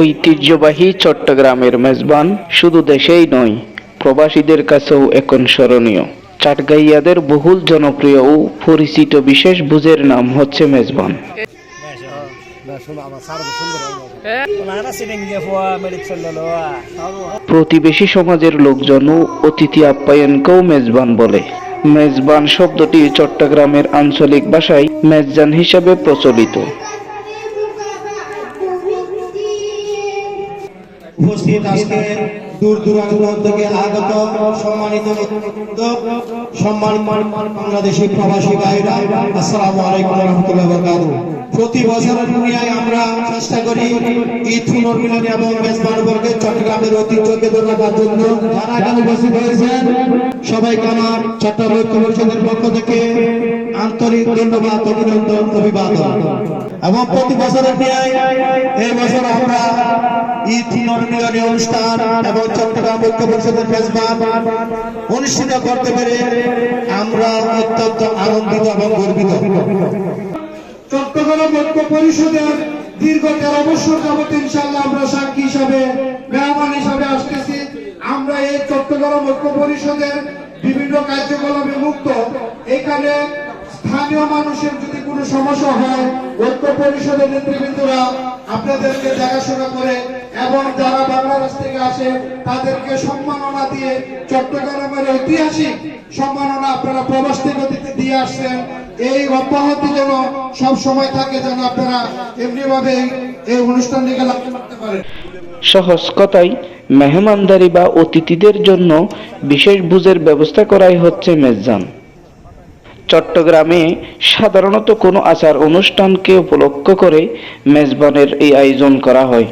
ঐতিহ্যবাহী চট্টগ্রামের মেজবান শুধু দেশেই নয়, প্রবাসীদের কাছেও এখন স্মরণীয়। চাটগাইয়াদের বহুল জনপ্রিয় ও পরিচিত বিশেষ ভোজের নাম হচ্ছে মেজবান। প্রতিবেশী সমাজের লোকজন ও অতিথি আপ্যায়নকেও মেজবান বলে। মেজবান শব্দটি চট্টগ্রামের আঞ্চলিক ভাষায় মেজজান হিসাবে প্রচলিত। উপস্থিত আজকে দূর দূরান্ত থেকে আগত সম্মানিত সম্মানিত বাংলাদেশি প্রবাসী ভাইরা আসসালামু আলাইকুম রহমতুল্লাহ প্রতি বছর দুনিয়ায় আমরা চেষ্টা করি ঈদ পুনর্মিলন এবং বর্গের চট্টগ্রামের ঐতিহ্যকে রাখার জন্য যারা এখানে উপস্থিত হয়েছেন, সবাইকে আমার চট্টগ্রাম ঐক্য পরিষদের পক্ষ থেকে আন্তরিক ধন্যবাদ, অভিনন্দন, অভিবাদন। এবং প্রতি বছরের ন্যায় এই বছর আমরা ঈদ পুনর্মিলনী অনুষ্ঠান এবং চট্টগ্রাম ঐক্য পরিষদের মেজবান অনুষ্ঠিত করতে পেরে আমরা অত্যন্ত আনন্দিত এবং গর্বিত। চট্টগ্রাম ঐক্য পরিষদের দীর্ঘ তেরো বছর যাবত ইনশাল্লাহ আমরা সাক্ষী হিসাবে, মেহমান হিসাবে আসতেছি। আমরা এই চট্টগ্রাম ঐক্য পরিষদের বিভিন্ন কার্যকলাপে মুক্ত। এখানে স্থানীয় মানুষের যদি কোনো সমস্যা হয়, ঐক্য পরিষদের নেতৃবৃন্দরা আপনাদেরকে দেখাশোনা করে এবং যারা বাংলাদেশ থেকে আসে, তাদেরকে সম্মাননা দিয়ে চট্টগ্রামের ঐতিহাসিক সম্মাননা আপনারা প্রবাস থেকে দিয়ে আসছেন। এই অব্যাহতি যেন সব সময় থাকে যেন আপনারা এমনি ভাবে এই অনুষ্ঠানটিকে করতে পারেন। সহজ কথায় মেহমানদারি বা অতিথিদের জন্য বিশেষ ভোজের ব্যবস্থা করাই হচ্ছে মেজজান চট্টগ্রামে সাধারণত কোনো আচার অনুষ্ঠানকে উপলক্ষ করে মেজবানের এই আয়োজন করা হয়।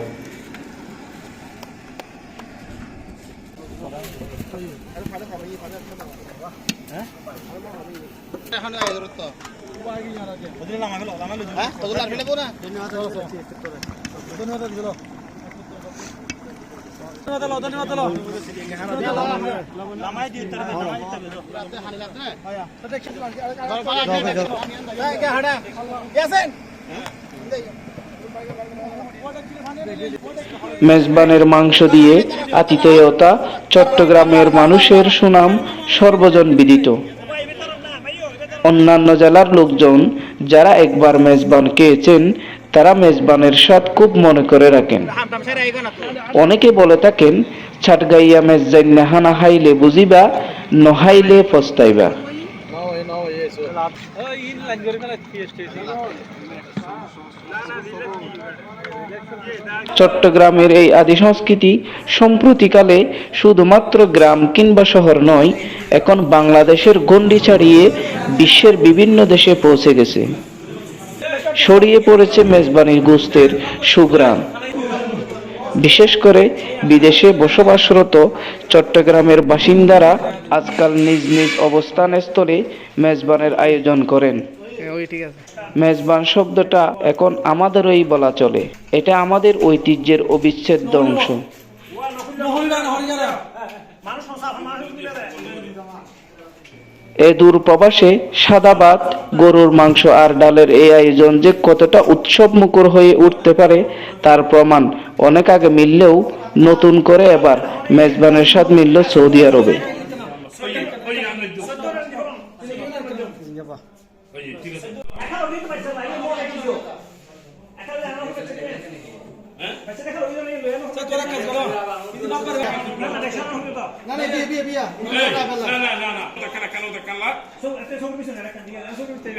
মেজবানের মাংস দিয়ে আতিথেয়তা চট্টগ্রামের মানুষের সুনাম সর্বজন বিদিত। অন্যান্য জেলার লোকজন যারা একবার মেজবান খেয়েছেন, তারা মেজবানের স্বাদ খুব মনে করে রাখেন। অনেকে বলে থাকেন, ছাটগাইয়া মেজ মেজজাইন নেহানা হাইলে বুঝিবা, নহাইলে পস্তাইবা। চট্টগ্রামের এই আদি সংস্কৃতি সম্প্রতিকালে শুধুমাত্র গ্রাম কিংবা শহর নয়, এখন বাংলাদেশের গণ্ডি ছাড়িয়ে বিশ্বের বিভিন্ন দেশে পৌঁছে গেছে। ছড়িয়ে পড়েছে মেজবানির গোস্তের সুগ্রাম বিশেষ করে বিদেশে বসবাসরত চট্টগ্রামের বাসিন্দারা আজকাল নিজ নিজ অবস্থান স্থলে মেজবানের আয়োজন করেন। মেজবান শব্দটা এখন আমাদেরই বলা চলে। এটা আমাদের ঐতিহ্যের অবিচ্ছেদ্য অংশ। এ দূর প্রবাসে সাদা ভাত গরুর মাংস আর ডালের এই আয়োজন যে কতটা উৎসব মুখর হয়ে উঠতে পারে তার প্রমাণ অনেক আগে মিললেও নতুন করে এবার মেজবানের স্বাদ মিলল সৌদি আরবে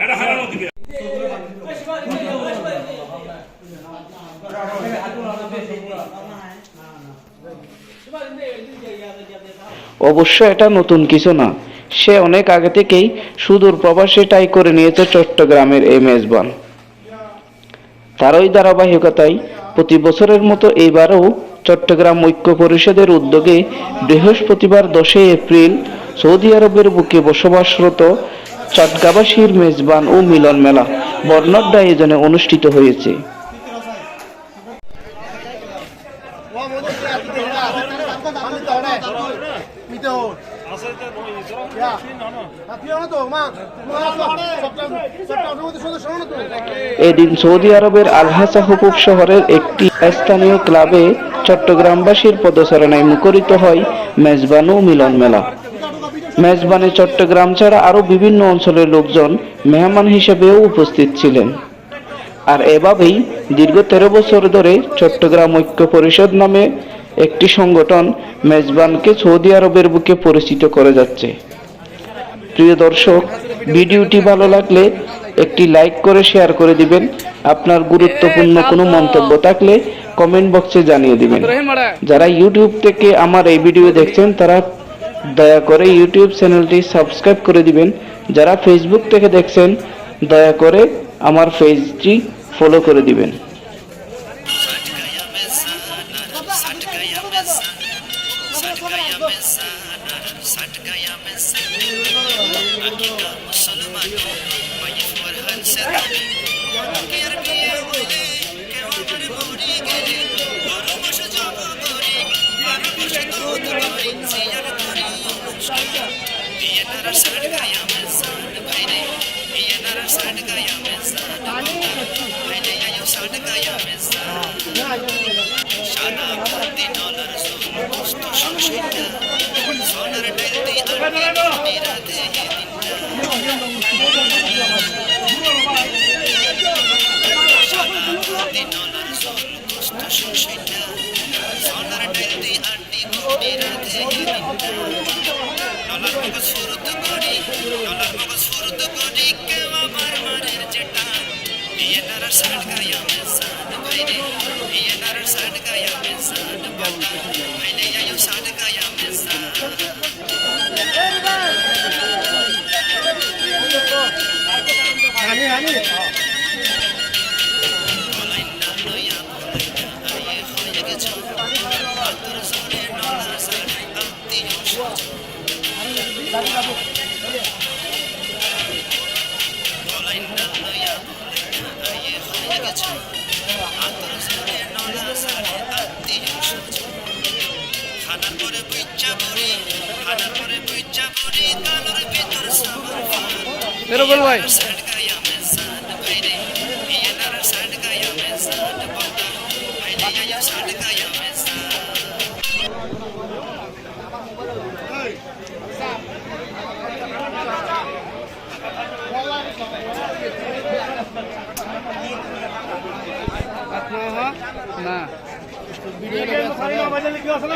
এটা হারানো দিবে অবশ্য এটা নতুন কিছু না। সে অনেক আগে থেকেই সুদূর প্রবাসে টাই করে নিয়েছে চট্টগ্রামের এই মেজবান। তারই ধারাবাহিকতায় প্রতি বছরের মতো এইবারও চট্টগ্রাম ঐক্য পরিষদের উদ্যোগে বৃহস্পতিবার দশই এপ্রিল সৌদি আরবের বুকে বসবাসরত চটগাবাসীর মেজবান ও মিলন মেলা বর্ণাঢ্য আয়োজনে অনুষ্ঠিত হয়েছে। এদিন সৌদি আরবের আলহাসা হুকুক শহরের একটি স্থানীয় ক্লাবে চট্টগ্রামবাসীর পদচারণায় মুখরিত হয় মেজবান মিলন মেলা। মেজবানে চট্টগ্রাম ছাড়া আরও বিভিন্ন অঞ্চলের লোকজন মেহমান হিসেবেও উপস্থিত ছিলেন। আর এভাবেই দীর্ঘ তেরো বছর ধরে চট্টগ্রাম ঐক্য পরিষদ নামে একটি সংগঠন মেজবানকে সৌদি আরবের বুকে পরিচিত করে যাচ্ছে। প্রিয় দর্শক, ভিডিওটি ভালো লাগলে একটি লাইক করে শেয়ার করে দিবেন। আপনার গুরুত্বপূর্ণ কোনো মন্তব্য থাকলে কমেন্ট বক্সে জানিয়ে দিবেন। যারা ইউটিউব থেকে আমার এই ভিডিও দেখছেন, তারা দয়া করে ইউটিউব চ্যানেলটি সাবস্ক্রাইব করে দিবেন। যারা ফেসবুক থেকে দেখছেন, দয়া করে আমার পেজটি ফলো করে দিবেন। Yeah. খানার পরে বুইচ্চা বুড়ি খানার পরে বুইচ্চা বুড়ি কালোর ভিতর সাবার বেরো বল ভাই না